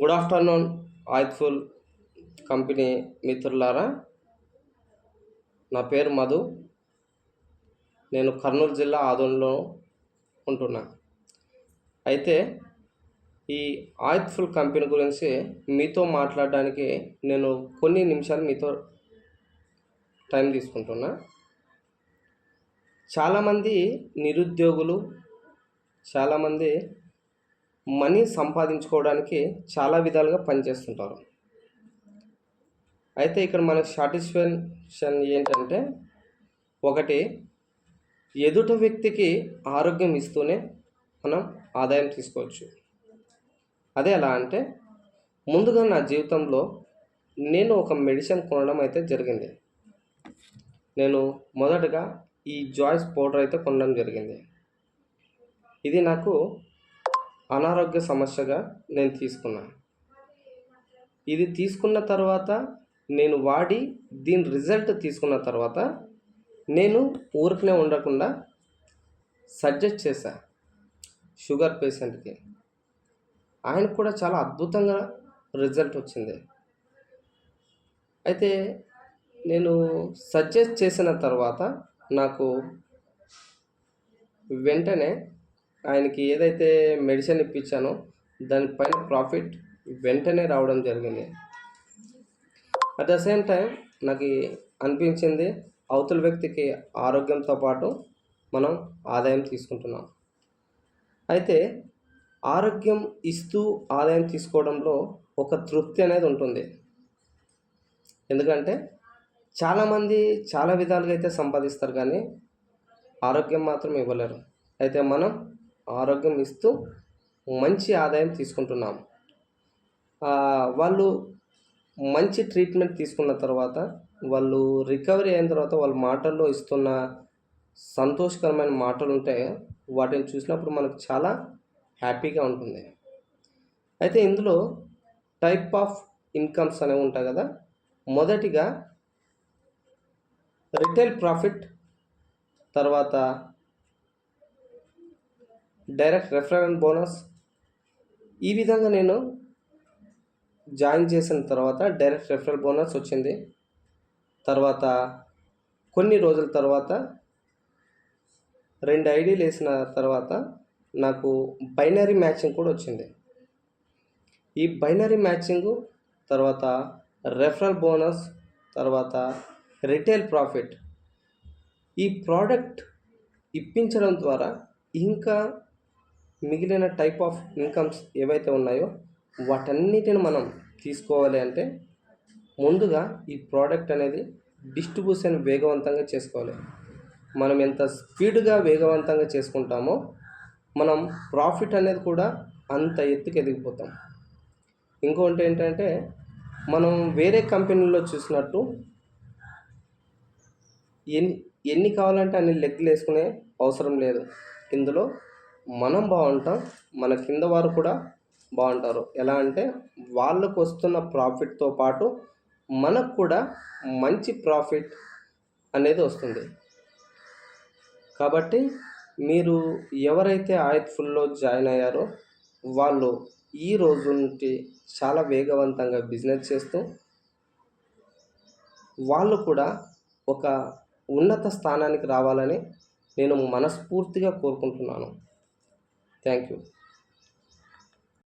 Good afternoon ఆయిత్ఫుల్ company మిత్రులారా. నా పేరు మధు. నేను కర్నూలు జిల్లా ఆదోన్లో ఉంటున్నా. అయితే ఈ ఆయిత్ఫుల్ కంపెనీ గురించి మీతో మాట్లాడడానికి నేను కొన్ని నిమిషాలు మీతో టైం తీసుకుంటున్నా. చాలామంది నిరుద్యోగులు చాలామంది మనీ సంపాదించుకోవడానికి చాలా విధాలుగా పనిచేస్తుంటారు. అయితే ఇక్కడ మనకు సాటిస్ఫాక్షన్ ఏంటంటే ఒకటి ఎదుట వ్యక్తికి ఆరోగ్యం ఇస్తూనే మనం ఆదాయం తీసుకోవచ్చు. అదే ఎలా అంటే ముందుగా నా జీవితంలో నేను ఒక మెడిసిన్ కొనడం అయితే జరిగింది. నేను మొదటగా ఈ జాయిస్ పౌడర్ అయితే కొనడం జరిగింది. ఇది నాకు అనారోగ్య సమస్యగా నేను తీసుకున్నాను. ఇది తీసుకున్న తర్వాత నేను వాడి దీని రిజల్ట్ తీసుకున్న తర్వాత నేను ఊరికనే ఉండకుండా సజెస్ట్ చేశా షుగర్ పేషెంట్కి. ఆయనకు కూడా చాలా అద్భుతంగా రిజల్ట్ వచ్చింది. అయితే నేను సజెస్ట్ చేసిన తర్వాత నాకు వెంటనే ఆయనకి ఏదైతే మెడిసిన్ ఇప్పించానో దానిపైన ప్రాఫిట్ వెంటనే రావడం జరిగింది. అట్ ద సేమ్ టైం నాకు అనిపించింది అవతల వ్యక్తికి ఆరోగ్యంతో పాటు మనం ఆదాయం తీసుకుంటున్నాం. అయితే ఆరోగ్యం ఇస్తూ ఆదాయం తీసుకోవడంలో ఒక తృప్తి అనేది ఉంటుంది. ఎందుకంటే చాలామంది చాలా విధాలుగా అయితే సంపాదిస్తారు కానీ ఆరోగ్యం మాత్రం ఇవ్వలేరు. అయితే మనం ఆరోగ్యం ఇస్తూ మంచి ఆదాయం తీసుకుంటున్నాం. వాళ్ళు మంచి ట్రీట్మెంట్ తీసుకున్న తర్వాత వాళ్ళు రికవరీ అయిన తర్వాత వాళ్ళ మాటల్లో ఇస్తున్న సంతోషకరమైన మాటలు ఉంటాయి వాటిని చూసినప్పుడు మనకు చాలా హ్యాపీగా ఉంటుంది. అయితే ఇందులో టైప్ ఆఫ్ ఇన్కమ్స్ అనేవి ఉంటాయి కదా మొదటిగా రిటైల్ ప్రాఫిట్ తర్వాత డైరెక్ట్ రెఫరల్ బోనస్. ఈ విధంగా నేను జాయిన్ చేసిన తర్వాత డైరెక్ట్ రెఫరల్ బోనస్ వచ్చింది. తర్వాత కొన్ని రోజుల తర్వాత రెండు ఐడీలు వేసిన తర్వాత నాకు బైనరీ మ్యాచింగ్ కూడా వచ్చింది. ఈ బైనరీ మ్యాచింగ్ తర్వాత రెఫరల్ బోనస్ తర్వాత రిటైల్ ప్రాఫిట్. ఈ ప్రోడక్ట్ ఇప్పించడం ద్వారా ఇంకా మిగిలిన టైప్ ఆఫ్ ఇన్కమ్స్ ఏవైతే ఉన్నాయో వాటన్నిటిని మనం తీసుకోవాలి అంటే ముందుగా ఈ ప్రోడక్ట్ అనేది డిస్ట్రిబ్యూషన్ వేగవంతంగా చేసుకోవాలి. మనం ఎంత స్పీడ్గా వేగవంతంగా చేసుకుంటామో మనం ప్రాఫిట్ అనేది కూడా అంత ఎత్తుకు ఎదిగిపోతాం. ఇంకొకటి ఏంటంటే మనం వేరే కంపెనీలో చూసినట్టు ఎన్ని ఎన్ని కావాలంటే అన్ని లెగ్లు వేసుకునే అవసరం లేదు. ఇందులో మనం బాగుంటాం మన కింద వారు కూడా బాగుంటారు. ఎలా అంటే వాళ్ళకు వస్తున్న ప్రాఫిట్తో పాటు మనకు కూడా మంచి ప్రాఫిట్ అనేది వస్తుంది. కాబట్టి మీరు ఎవరైతే ఆయత్ ఫుల్లో జాయిన్ అయ్యారో వాళ్ళు ఈ రోజు నుండి చాలా వేగవంతంగా బిజినెస్ చేస్తూ వాళ్ళు కూడా ఒక ఉన్నత స్థానానికి రావాలని నేను మనస్ఫూర్తిగా కోరుకుంటున్నాను. Thank you.